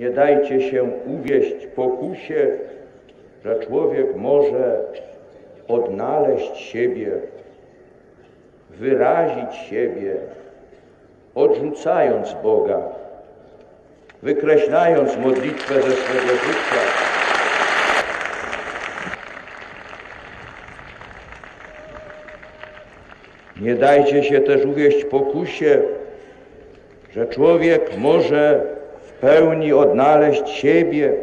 Nie dajcie się uwieść pokusie, że człowiek może odnaleźć siebie, wyrazić siebie, odrzucając Boga, wykreślając modlitwę ze swego życia. Nie dajcie się też uwieść pokusie, że człowiek może pełni odnaleźć siebie,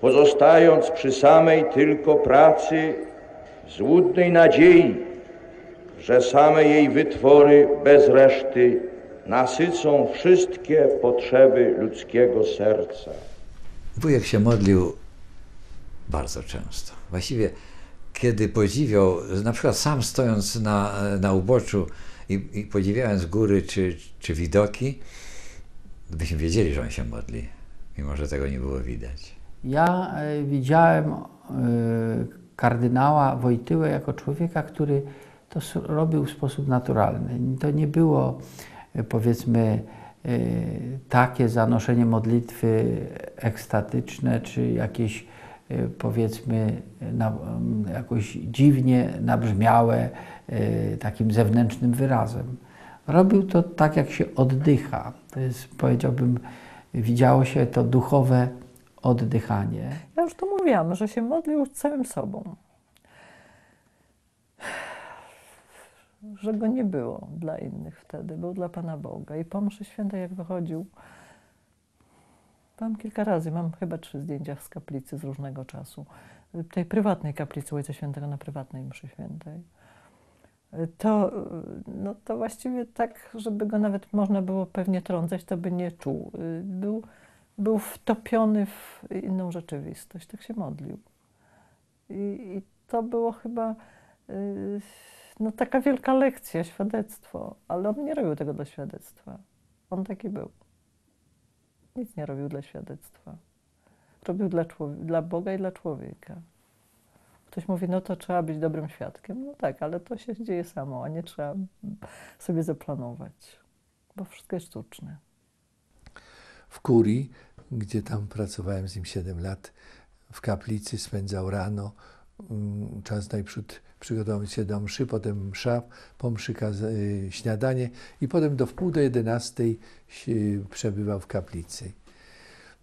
pozostając przy samej tylko pracy złudnej nadziei, że same jej wytwory bez reszty nasycą wszystkie potrzeby ludzkiego serca. Wujek się modlił bardzo często. Właściwie, kiedy podziwiał, na przykład sam stojąc na, na uboczu i, i podziwiając góry czy, czy widoki, byśmy wiedzieli, że on się modli, mimo że tego nie było widać. Ja e, widziałem e, kardynała Wojtyłę jako człowieka, który to robił w sposób naturalny. To nie było e, powiedzmy takie zanoszenie modlitwy ekstatyczne, czy jakieś powiedzmy jakoś dziwnie nabrzmiałe takim zewnętrznym wyrazem. Robił to tak, jak się oddycha. Jest, powiedziałbym, widziało się to duchowe oddychanie. Ja już to mówiłam, że się modlił całym sobą. Że go nie było dla innych wtedy, był dla Pana Boga. I po mszy świętej, jak wychodził, Mam kilka razy, mam chyba trzy zdjęcia z kaplicy z różnego czasu. Tej prywatnej kaplicy Ojca Świętego na prywatnej mszy świętej. To, no to właściwie tak, żeby go nawet można było pewnie trącać, to by nie czuł. Był był wtopiony w inną rzeczywistość, tak się modlił. I, i to było chyba yy, no, taka wielka lekcja, świadectwo, ale on nie robił tego dla świadectwa. On taki był. Nic nie robił dla świadectwa. Robił dla, dla Boga i dla człowieka. Ktoś mówi, no to trzeba być dobrym świadkiem. No tak, ale to się dzieje samo, a nie trzeba sobie zaplanować, bo wszystko jest sztuczne. W kurii gdzie tam pracowałem z nim 7 lat. W kaplicy spędzał rano, mm, czas najprzód przygotować się do mszy, potem msza, po mszy y, śniadanie i potem do wpół do jedenastej przebywał w kaplicy.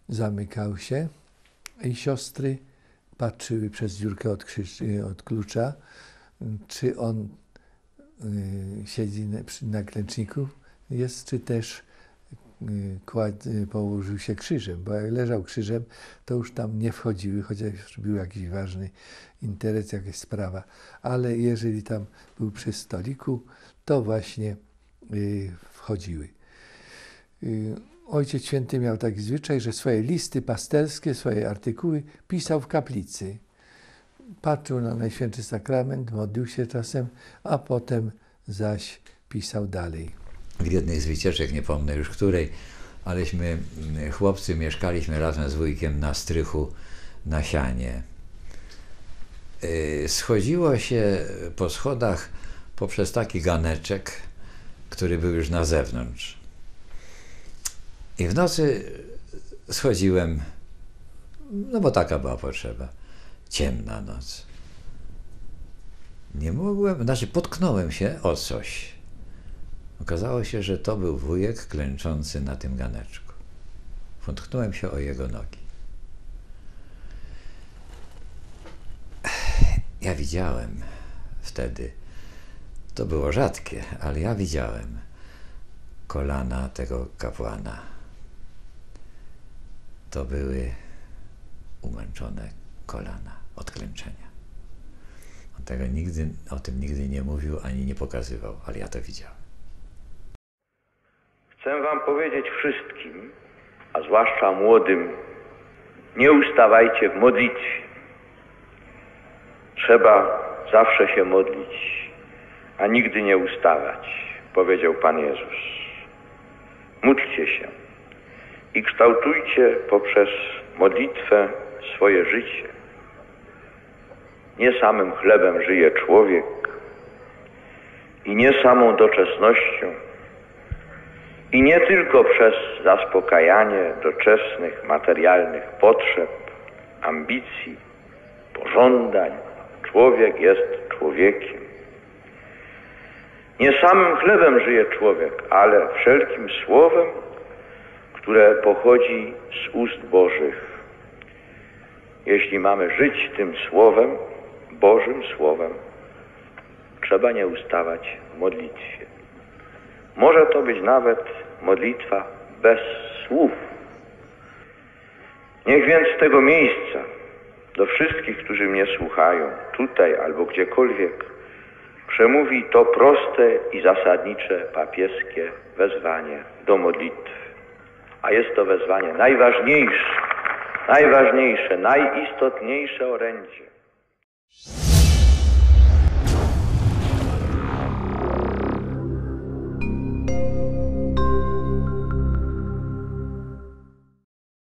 Zamykał się i siostry patrzyły przez dziurkę od, y, od klucza, czy on y, siedzi na, na klęczniku jest, czy też Y, kład, położył się krzyżem, bo jak leżał krzyżem, to już tam nie wchodziły, chociaż był jakiś ważny interes, jakaś sprawa. Ale jeżeli tam był przy stoliku, to właśnie wchodziły. Ojciec Święty miał taki zwyczaj, że swoje listy pastelskie, swoje artykuły pisał w kaplicy. Patrzył na Najświętszy Sakrament, modlił się czasem, a potem zaś pisał dalej w jednej z wycieczek, nie pomnę już której, aleśmy mm, chłopcy mieszkaliśmy razem z wujkiem na strychu na sianie. Y, schodziło się po schodach poprzez taki ganeczek, który był już na zewnątrz. I w nocy schodziłem, no bo taka była potrzeba. Ciemna noc. Nie mogłem, znaczy potknąłem się o coś. Okazało się, że to był wujek klęczący na tym ganeczku. Potknąłem się o jego nogi. Ja widziałem wtedy, to było rzadkie, ale ja widziałem kolana tego kapłana. To były umęczone kolana od klęczenia. On tego nigdy, o tym nigdy nie mówił ani nie pokazywał, ale ja to widziałem. Chcę Wam powiedzieć wszystkim, a zwłaszcza młodym, nie ustawajcie w modlitwie. Trzeba zawsze się modlić, a nigdy nie ustawać, powiedział Pan Jezus. Módlcie się i kształtujcie poprzez modlitwę swoje życie. Nie samym chlebem żyje człowiek i nie samą doczesnością, I nie tylko przez zaspokajanie doczesnych materialnych potrzeb, ambicji, pożądań. Człowiek jest człowiekiem. Nie samym chlebem żyje człowiek, ale wszelkim słowem, które pochodzi z ust Bożych. Jeśli mamy żyć tym słowem, Bożym słowem, trzeba nie ustawać w modlitwie. Może to być nawet modlitwa bez słów. Niech więc z tego miejsca do wszystkich, którzy mnie słuchają, tutaj albo gdziekolwiek, przemówi to proste i zasadnicze papieskie wezwanie do modlitwy. A jest to wezwanie najważniejsze, najważniejsze, najistotniejsze orędzie.